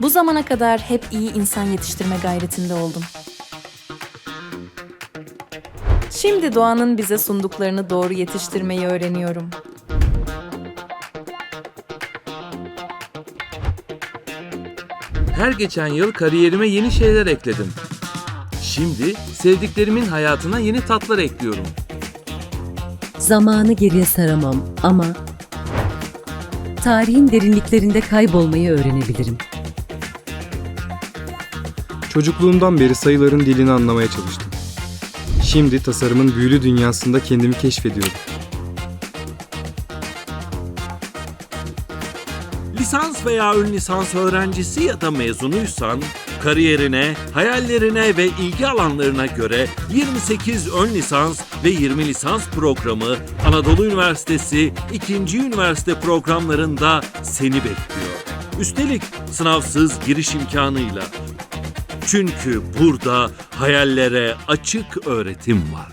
Bu zamana kadar hep iyi insan yetiştirme gayretinde oldum. Şimdi doğanın bize sunduklarını doğru yetiştirmeyi öğreniyorum. Her geçen yıl kariyerime yeni şeyler ekledim. Şimdi sevdiklerimin hayatına yeni tatlar ekliyorum. Zamanı geriye saramam ama tarihin derinliklerinde kaybolmayı öğrenebilirim. Çocukluğumdan beri sayıların dilini anlamaya çalıştım. Şimdi tasarımın büyülü dünyasında kendimi keşfediyorum. Lisans veya ön lisans öğrencisi ya da mezunuysan, kariyerine, hayallerine ve ilgi alanlarına göre 28 ön lisans ve 20 lisans programı Anadolu Üniversitesi 2. Üniversite programlarında seni bekliyor. Üstelik sınavsız giriş imkanıyla. Çünkü burada hayallere açık öğretim var.